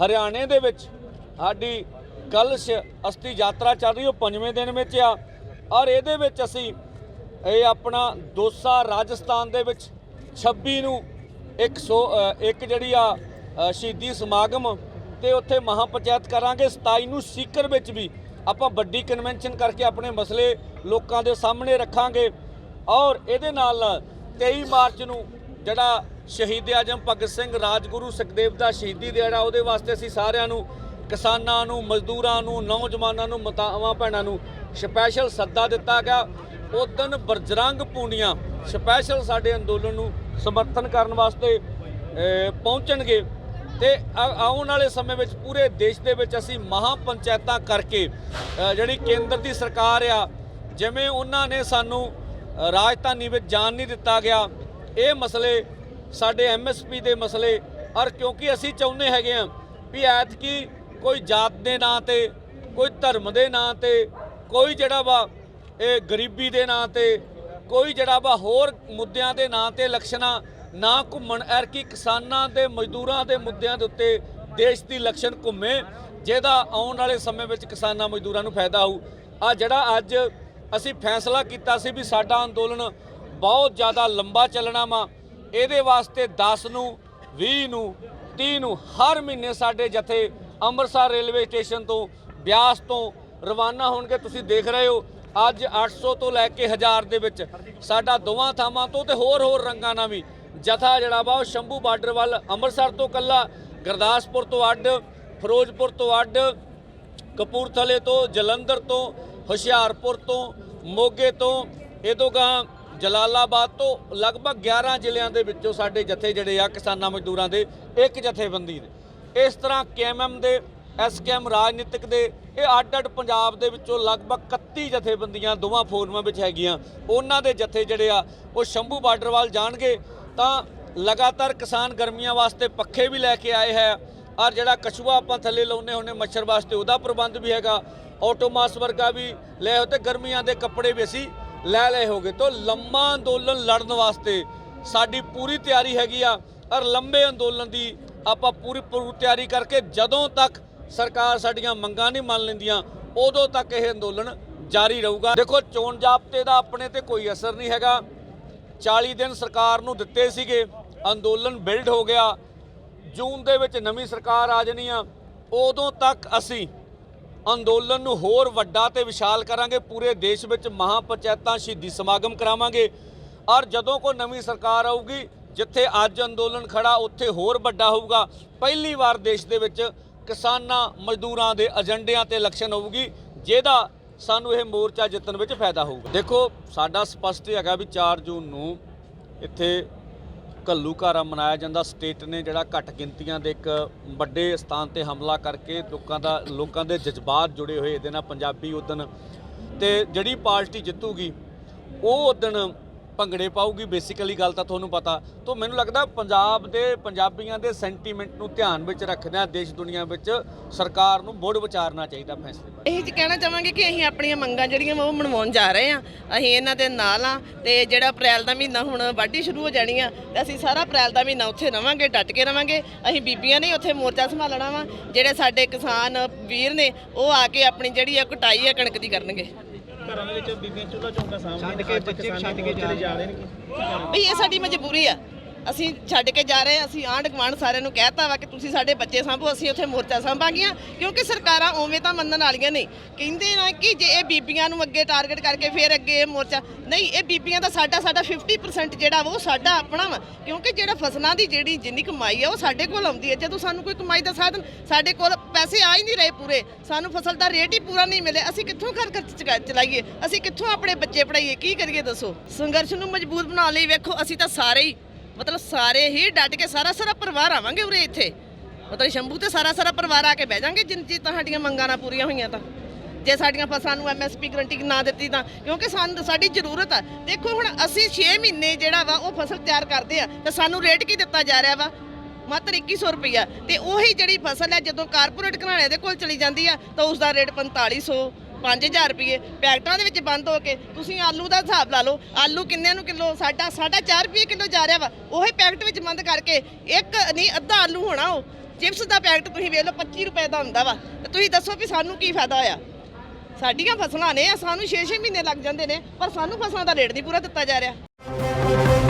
ਹਰਿਆਣੇ ਦੇ ਵਿੱਚ ਸਾਡੀ ਕਲਸ਼ ਅਸਤੀ ਯਾਤਰਾ ਚੱਲ ਰਹੀ ਉਹ ਪੰਜਵੇਂ ਦਿਨ ਵਿੱਚ ਆ। ਔਰ ਇਹਦੇ ਵਿੱਚ ਅਸੀਂ ਇਹ ਆਪਣਾ ਦੋਸਾ ਰਾਜਸਥਾਨ ਦੇ ਵਿੱਚ 26 ਨੂੰ 100 ਅ, ਇੱਕ ਜਿਹੜੀ ਆ ਸ਼ਹੀਦੀ ਸਮਾਗਮ ਤੇ ਉੱਥੇ ਮਹਾਪੰਚਾਇਤ ਕਰਾਂਗੇ। 27 ਨੂੰ ਸੀਕਰ ਵਿੱਚ ਵੀ ਆਪਾਂ ਵੱਡੀ ਕਨਵੈਨਸ਼ਨ ਕਰਕੇ ਆਪਣੇ ਮਸਲੇ ਲੋਕਾਂ ਦੇ ਸਾਹਮਣੇ ਰੱਖਾਂਗੇ। ਔਰ ਇਹਦੇ ਨਾਲ ਨਾਲ 23 ਮਾਰਚ ਨੂੰ ਜਿਹੜਾ ਸ਼ਹੀਦ ਆਜਮ ਭਗਤ ਸਿੰਘ ਰਾਜਗੁਰੂ ਸੁਖਦੇਵ ਦਾ ਸ਼ਹੀਦੀ ਦਿਹਾੜਾ, ਉਹਦੇ ਵਾਸਤੇ ਅਸੀਂ ਸਾਰਿਆਂ ਨੂੰ, ਕਿਸਾਨਾਂ ਨੂੰ, ਮਜ਼ਦੂਰਾਂ ਨੂੰ, ਨੌਜਵਾਨਾਂ ਨੂੰ, ਮਤਾਵਾਂ, ਭੈਣਾਂ ਨੂੰ ਸਪੈਸ਼ਲ ਸੱਦਾ ਦਿੱਤਾ ਗਿਆ। ਉਦਨ ਬਰਜਰੰਗ ਪੂਨੀਆਂ ਸਪੈਸ਼ਲ ਸਾਡੇ ਅੰਦੋਲਨ ਨੂੰ ਸਮਰਥਨ ਕਰਨ ਵਾਸਤੇ ਪਹੁੰਚਣਗੇ। ਤੇ ਆਉਣ ਵਾਲੇ ਸਮੇਂ ਵਿੱਚ ਪੂਰੇ ਦੇਸ਼ ਦੇ ਵਿੱਚ ਅਸੀਂ ਮਹਾ ਪੰਚਾਇਤਾਂ ਕਰਕੇ ਜਿਹੜੀ ਕੇਂਦਰ ਦੀ ਸਰਕਾਰ ਆ, ਜਿਵੇਂ ਉਹਨਾਂ ਨੇ ਸਾਨੂੰ ਰਾਜਧਾਨੀ ਵਿੱਚ ਜਾਣ ਨਹੀਂ ਦਿੱਤਾ ਗਿਆ, ਇਹ ਮਸਲੇ ਸਾਡੇ ਐਮਐਸਪੀ ਦੇ ਮਸਲੇ, ਔਰ ਕਿਉਂਕਿ ਅਸੀਂ ਚਾਹੁੰਦੇ ਹੈਗੇ ਆ ਵੀ ਐਤਕੀ ਕੋਈ ਜਾਤ ਦੇ ਨਾਂ ਤੇ, ਕੋਈ ਧਰਮ ਦੇ ਨਾਂ ਤੇ, ਕੋਈ ਜਿਹੜਾ ਵਾ ਇਹ ਗਰੀਬੀ ਦੇ ਨਾਂ ਤੇ, ਕੋਈ ਜਿਹੜਾ ਵਾ ਹੋਰ ਮੁੱਦਿਆਂ ਦੇ ਨਾਂ ਤੇ ਇਲੈਕਸ਼ਨਾਂ ਨਾ ਘੁੰਮਣ ਐਰਕੀ ਕਿਸਾਨਾਂ ਦੇ, ਮਜ਼ਦੂਰਾਂ ਦੇ ਮੁੱਦਿਆਂ ਦੇ ਉੱਤੇ ਦੇਸ਼ ਦੀ ਇਲੈਕਸ਼ਨ ਘੁੰਮੇ, ਜਿਹਦਾ ਆਉਣ ਵਾਲੇ ਸਮੇਂ ਵਿੱਚ ਕਿਸਾਨਾਂ ਮਜ਼ਦੂਰਾਂ ਨੂੰ ਫਾਇਦਾ ਹੋਊ। ਆ ਜਿਹੜਾ ਅੱਜ ਅਸੀਂ ਫੈਸਲਾ ਕੀਤਾ ਸੀ ਵੀ ਸਾਡਾ ਅੰਦੋਲਨ ਬਹੁਤ ਜ਼ਿਆਦਾ ਲੰਬਾ ਚੱਲਣਾ ਵਾ ਇਹਦੇ ਵਾਸਤੇ 10 ਨੂੰ 20 ਨੂੰ 30 ਨੂੰ, ਹਰ ਮਹੀਨੇ ਸਾਡੇ ਜਥੇ ਅੰਮ੍ਰਿਤਸਰ ਰੇਲਵੇ ਸਟੇਸ਼ਨ ਤੋਂ, ਬਿਆਸ ਤੋਂ ਰਵਾਨਾ ਹੋਣਗੇ। ਤੁਸੀਂ ਦੇਖ ਰਹੇ ਹੋ, ਅੱਜ 800 ਤੋਂ ਲੈ ਕੇ 1000 ਦੇ ਵਿੱਚ ਸਾਡਾ ਦੋਵਾਂ ਥਾਵਾਂ ਤੋਂ ਤੇ ਹੋਰ ਹੋਰ ਰੰਗਾਂ ਨਾਲ ਵੀ ਜਥਾ ਜਿਹੜਾ ਵਾ ਉਹ ਸ਼ੰਭੂ ਬਾਰਡਰ ਵੱਲ ਅੰਮ੍ਰਿਤਸਰ ਤੋਂ ਕੱਲਾ ਗੁਰਦਾਸਪੁਰ ਤੋਂ ਅੱਡ, ਫਿਰੋਜ਼ਪੁਰ ਤੋਂ ਅੱਡ, ਕਪੂਰਥਲੇ ਤੋਂ, ਜਲੰਧਰ ਤੋਂ, ਹੁਸ਼ਿਆਰਪੁਰ ਤੋਂ, ਮੋਗੇ ਤੋਂ, ਇਹ ਇਦੋਂਗਾਂ ਜਲਾਲਾਬਾਦ ਤੋਂ ਲਗਭਗ 11 ਜ਼ਿਲ੍ਹਿਆਂ ਦੇ ਵਿੱਚੋਂ ਸਾਡੇ ਜਥੇ ਜਿਹੜੇ ਆ ਕਿਸਾਨਾਂ ਮਜ਼ਦੂਰਾਂ ਦੇ ਇੱਕ ਜਥੇਬੰਦੀ ਦੇ। ਇਸ ਤਰ੍ਹਾਂ ਕੇਐਮਐਮ ਦੇ, ਐਸਕੇਐਮ ਰਾਜਨੀਤਿਕ ਦੇ, ਇਹ ਅੱਡ-ਅੱਡ ਪੰਜਾਬ ਦੇ ਵਿੱਚੋਂ ਲਗਭਗ 31 ਜਥੇਬੰਦੀਆਂ ਦੋਵਾਂ ਫੋਰਮਾਂ ਵਿੱਚ ਹੈਗੀਆਂ। ਉਹਨਾਂ ਦੇ ਜਥੇ ਜਿਹੜੇ ਆ, ਉਹ ਸ਼ੰਭੂ ਬਾਰਡਰ ਵੱਲ ਜਾਣਗੇ। ਤਾਂ ਲਗਾਤਾਰ ਕਿਸਾਨ ਗਰਮੀਆਂ ਵਾਸਤੇ ਪੱਖੇ ਵੀ ਲੈ ਕੇ ਆਏ ਹੈ। ਔਰ ਜਿਹੜਾ ਕਛੂਆ ਆਪਾਂ ਥੱਲੇ ਲਾਉਨੇ ਹੁੰਨੇ ਮੱਛਰ ਵਾਸਤੇ, ਉਹਦਾ ਪ੍ਰਬੰਧ ਵੀ ਹੈਗਾ। ਆਟੋਮਾਸ ਵਰਗਾ ਵੀ ਲੈ ਹੋ ਤੇ ਗਰਮੀਆਂ ਦੇ ਕੱਪੜੇ ਵੀ ਅਸੀਂ ਲੈ ਲਏ ਹੋਗੇ ਤੋਂ ਲੰਮਾ ਅੰਦੋਲਨ ਲੜਨ ਵਾਸਤੇ ਸਾਡੀ ਪੂਰੀ ਤਿਆਰੀ ਹੈਗੀ ਆ ਔਰ ਲੰਬੇ ਅੰਦੋਲਨ ਦੀ ਆਪਾਂ ਪੂਰੀ ਪੂਰੀ ਤਿਆਰੀ ਕਰਕੇ ਜਦੋਂ ਤੱਕ ਸਰਕਾਰ ਸਾਡੀਆਂ ਮੰਗਾਂ ਨਹੀਂ ਮੰਨ ਲੈਂਦੀਆਂ, ਉਦੋਂ ਤੱਕ ਇਹ ਅੰਦੋਲਨ ਜਾਰੀ ਰਹੂਗਾ। ਦੇਖੋ, ਚੋਣ ਜਾਬਤੇ ਦਾ ਆਪਣੇ ਤੇ ਕੋਈ ਅਸਰ ਨਹੀਂ ਹੈਗਾ। 40 ਦਿਨ ਸਰਕਾਰ ਨੂੰ ਦਿੱਤੇ ਸੀਗੇ, ਅੰਦੋਲਨ ਬਿਲਡ ਹੋ ਗਿਆ। ਜੂਨ ਦੇ ਵਿੱਚ ਨਵੀਂ ਸਰਕਾਰ ਆ ਜਾਣੀ ਆ। ਉਦੋਂ ਤੱਕ ਅਸੀਂ ਅੰਦੋਲਨ ਨੂੰ ਹੋਰ ਵੱਡਾ ਤੇ ਵਿਸ਼ਾਲ ਕਰਾਂਗੇ। ਪੂਰੇ ਦੇਸ਼ ਵਿੱਚ ਮਹਾ ਪੰਚਾਇਤਾਂ ਸ਼ਹੀਦੀ ਸਮਾਗਮ ਕਰਾਵਾਂਗੇ। ਔਰ ਜਦੋਂ ਕੋਈ ਨਵੀਂ ਸਰਕਾਰ ਆਊਗੀ, ਜਿੱਥੇ ਅੱਜ ਅੰਦੋਲਨ ਖੜਾ, ਉੱਥੇ ਹੋਰ ਵੱਡਾ ਹੋਊਗਾ। ਪਹਿਲੀ ਵਾਰ ਦੇਸ਼ ਦੇ ਵਿੱਚ ਕਿਸਾਨਾਂ, ਮਜ਼ਦੂਰਾਂ ਦੇ ਏਜੰਡਿਆਂ ਤੇ ਇਲੈਕਸ਼ਨ ਹੋਊਗੀ, ਜਿਹਦਾ ਸਾਨੂੰ ਇਹ ਮੋਰਚਾ ਜਿੱਤਣ ਵਿੱਚ ਫਾਇਦਾ ਹੋਊਗਾ। ਦੇਖੋ, ਸਾਡਾ ਸਪਸ਼ਟ ਹੈਗਾ ਵੀ 4 ਜੂਨ ਨੂੰ ਇੱਥੇ ਘੱਲੂਘਾਰਾ ਮਨਾਇਆ ਜਾਂਦਾ। ਸਟੇਟ ਨੇ ਜਿਹੜਾ ਘੱਟ ਗਿਣਤੀਆਂ ਦੇ ਇੱਕ ਵੱਡੇ ਸਥਾਨ ਤੇ ਹਮਲਾ ਕਰਕੇ ਲੋਕਾਂ ਦਾ, ਲੋਕਾਂ ਦੇ ਜਜ਼ਬਾਤ ਜੁੜੇ ਹੋਏ ਇਹਦੇ ਨਾਲ ਪੰਜਾਬੀ ਉਦਣ। ਤੇ ਜਿਹੜੀ ਪਾਰਟੀ ਜਿੱਤੂਗੀ, ਉਹ ਉਦਣ ਭੰਗੜੇ ਪਾਊਗੀ ਬੇਸਿਕਲੀ ਗੱਲ ਤਾਂ ਤੁਹਾਨੂੰ ਪਤਾ। ਤੋਂ ਮੈਨੂੰ ਲੱਗਦਾ ਪੰਜਾਬ ਦੇ, ਪੰਜਾਬੀਆਂ ਦੇ ਸੈਂਟੀਮੈਂਟ ਨੂੰ ਧਿਆਨ ਵਿੱਚ ਰੱਖਦਿਆਂ ਦੇਸ਼ ਦੁਨੀਆ ਵਿੱਚ ਸਰਕਾਰ ਨੂੰ ਮੁੜ ਵਿਚਾਰਨਾ ਚਾਹੀਦਾ ਫੈਸਲੇ ਇਹ ਜੀ ਕਹਿਣਾ ਚਾਹਾਂਗੇ ਕਿ ਅਸੀਂ ਆਪਣੀਆਂ ਮੰਗਾਂ ਜਿਹੜੀਆਂ ਉਹ ਮਨਵਾਉਣ ਜਾ ਰਹੇ ਆ ਅਸੀਂ ਇਹਨਾਂ ਦੇ ਨਾਲ ਆ ਤੇ ਜਿਹੜਾ ਅਪ੍ਰੈਲ ਦਾ ਮਹੀਨਾ ਹੁਣ ਵਾਢੀ ਸ਼ੁਰੂ ਹੋ ਜਾਣੀ ਆ, ਤੇ ਅਸੀਂ ਸਾਰਾ ਅਪ੍ਰੈਲ ਦਾ ਮਹੀਨਾ ਉੱਥੇ ਰਵਾਂਗੇ, ਡਟ ਕੇ ਰਵਾਂਗੇ। ਅਸੀਂ ਬੀਬੀਆਂ ਨੇ ਉੱਥੇ ਮੋਰਚਾ ਸੰਭਾਲਣਾ ਵਾ, ਜਿਹੜੇ ਸਾਡੇ ਕਿਸਾਨ ਵੀਰ ਨੇ, ਉਹ ਆ ਕੇ ਆਪਣੀ ਜਿਹੜੀ ਆ ਕਟਾਈ ਆ ਕਣਕ ਦੀ ਕਰਨਗੇ। ਘਰਾਂ ਦੇ ਵਿੱਚ ਬੀਬੀਆਂ ਚੁੱਲ੍ਹਾ ਚੌਂਕਾ ਸਾਹਮਣੇ ਛੱਡ ਕੇ ਬੱਚੇ ਛੱਡ ਕੇ ਚਲੇ ਜਾ ਰਹੇ ਨੇ। ਵੀ ਇਹ ਸਾਡੀ ਮਜਬੂਰੀ ਆ। ਅਸੀਂ ਛੱਡ ਕੇ ਜਾ ਰਹੇ ਹਾਂ, ਅਸੀਂ ਆਂਢ ਗੁਆਂਢ ਸਾਰਿਆਂ ਨੂੰ ਕਹਿਤਾ ਵਾ ਕਿ ਤੁਸੀਂ ਸਾਡੇ ਬੱਚੇ ਸਾਂਭੋ, ਅਸੀਂ ਉੱਥੇ ਮੋਰਚਾ ਸਾਂਭਾਂਗੀਆਂ, ਕਿਉਂਕਿ ਸਰਕਾਰਾਂ ਉਵੇਂ ਤਾਂ ਮੰਨਣ ਵਾਲੀਆਂ ਨਹੀਂ। ਕਹਿੰਦੇ ਨਾ ਕਿ ਜੇ ਇਹ ਬੀਬੀਆਂ ਨੂੰ ਅੱਗੇ ਟਾਰਗੇਟ ਕਰਕੇ ਫਿਰ ਅੱਗੇ ਇਹ ਮੋਰਚਾ, ਨਹੀਂ, ਇਹ ਬੀਬੀਆਂ ਦਾ ਸਾਡਾ ਸਾਡਾ 50% ਜਿਹੜਾ ਵਾ ਉਹ ਸਾਡਾ ਆਪਣਾ ਵਾ, ਕਿਉਂਕਿ ਜਿਹੜਾ ਫਸਲਾਂ ਦੀ ਜਿਹੜੀ ਜਿੰਨੀ ਕਮਾਈ ਆ ਉਹ ਸਾਡੇ ਕੋਲ ਆਉਂਦੀ ਹੈ। ਜਦੋਂ ਸਾਨੂੰ ਕੋਈ ਕਮਾਈ ਦਾ ਸਾਧਨ, ਸਾਡੇ ਕੋਲ ਪੈਸੇ ਆ ਹੀ ਨਹੀਂ ਰਹੇ ਪੂਰੇ, ਸਾਨੂੰ ਫਸਲ ਦਾ ਰੇਟ ਹੀ ਪੂਰਾ ਨਹੀਂ ਮਿਲੇ ਅਸੀਂ ਕਿੱਥੋਂ ਘਰ ਖਰਚ ਚਲਾਈਏ, ਅਸੀਂ ਕਿੱਥੋਂ ਆਪਣੇ ਬੱਚੇ ਪੜਾਈਏ ਕੀ ਕਰੀਏ ਦੱਸੋ? ਸੰਘਰਸ਼ ਨੂੰ ਮਜ਼ਬੂਤ ਬਣਾਉਣ ਲਈ ਵੇਖੋ, ਅਸੀਂ ਤਾਂ ਸਾਰੇ ਹੀ ਮਤਲਬ ਸਾਰੇ ਹੀ ਡਟ ਕੇ ਸਾਰਾ ਸਾਰਾ ਪਰਿਵਾਰ ਆਵਾਂਗੇ ਉਰੇ ਇੱਥੇ। ਮਤਲਬ ਸ਼ੰਭੂ ਤੇ ਸਾਰਾ ਸਾਰਾ ਪਰਿਵਾਰ ਆ ਕੇ ਬਹਿ ਜਾਾਂਗੇ, ਜਿੰਨ ਚੀਜ਼ ਤੁਹਾਡੀਆਂ ਮੰਗਾਂ ਨਾ ਪੂਰੀਆਂ ਹੋਈਆਂ ਤਾਂ। ਜੇ ਸਾਡੀਆਂ ਫਸਲਾਂ ਨੂੰ ਐਮਐਸਪੀ ਗਰੰਟੀ ਨਾ ਦਿੱਤੀ ਤਾਂ, ਕਿਉਂਕਿ ਸਾਨੂੰ ਸਾਡੀ ਜ਼ਰੂਰਤ ਆ। ਦੇਖੋ ਹੁਣ ਅਸੀਂ 6 ਮਹੀਨੇ ਜਿਹੜਾ ਵਾ ਉਹ ਫਸਲ ਤਿਆਰ ਕਰਦੇ ਆ, ਤਾਂ ਸਾਨੂੰ ਰੇਟ ਕੀ ਦਿੱਤਾ ਜਾ ਰਿਹਾ ਵਾ? ਮਾਤਰ 2100 ਰੁਪਈਆ। ਤੇ ਉਹੀ ਜਿਹੜੀ ਫਸਲ ਹੈ, ਜਦੋਂ ਕਾਰਪੋਰੇਟ ਘਰਾਣੇ ਦੇ ਕੋਲ ਚਲੀ ਜਾਂਦੀ ਆ, ਤਾਂ ਉਸ ਦਾ ਰੇਟ 4500 5000 ਰੁਪਏ ਪੈਕਟਾਂ ਦੇ ਵਿੱਚ ਬੰਦ ਹੋ ਕੇ ਤੁਸੀਂ ਆਲੂ ਦਾ ਹਿਸਾਬ ਲਾ ਲਓ, ਆਲੂ ਕਿੰਨੇ ਨੂੰ ਕਿਲੋ, ਸਾਡਾ ਸਾਡਾ 4 ਰੁਪਏ ਕਿਲੋ ਜਾ ਰਿਹਾ ਵਾ, ਉਹੀ ਪੈਕਟ ਵਿੱਚ ਬੰਦ ਕਰਕੇ ਇੱਕ ਨਹੀਂ, ਅੱਧਾ ਆਲੂ ਹੋਣਾ ਉਹ, ਚਿਪਸ ਦਾ ਪੈਕਟ ਤੁਸੀਂ ਵੇਖ ਲਓ 25 ਰੁਪਏ ਦਾ ਹੁੰਦਾ ਵਾ, ਤੇ ਤੁਸੀਂ ਦੱਸੋ ਵੀ ਸਾਨੂੰ ਕੀ ਫਾਇਦਾ ਹੋਇਆ? ਸਾਡੀਆਂ ਫਸਲਾਂ ਨੇ ਸਾਨੂੰ 6-6 ਮਹੀਨੇ ਲੱਗ ਜਾਂਦੇ ਨੇ, ਪਰ ਸਾਨੂੰ ਫਸਲਾਂ ਦਾ ਰੇਟ ਨਹੀਂ ਪੂਰਾ ਦਿੱਤਾ ਜਾ ਰਿਹਾ।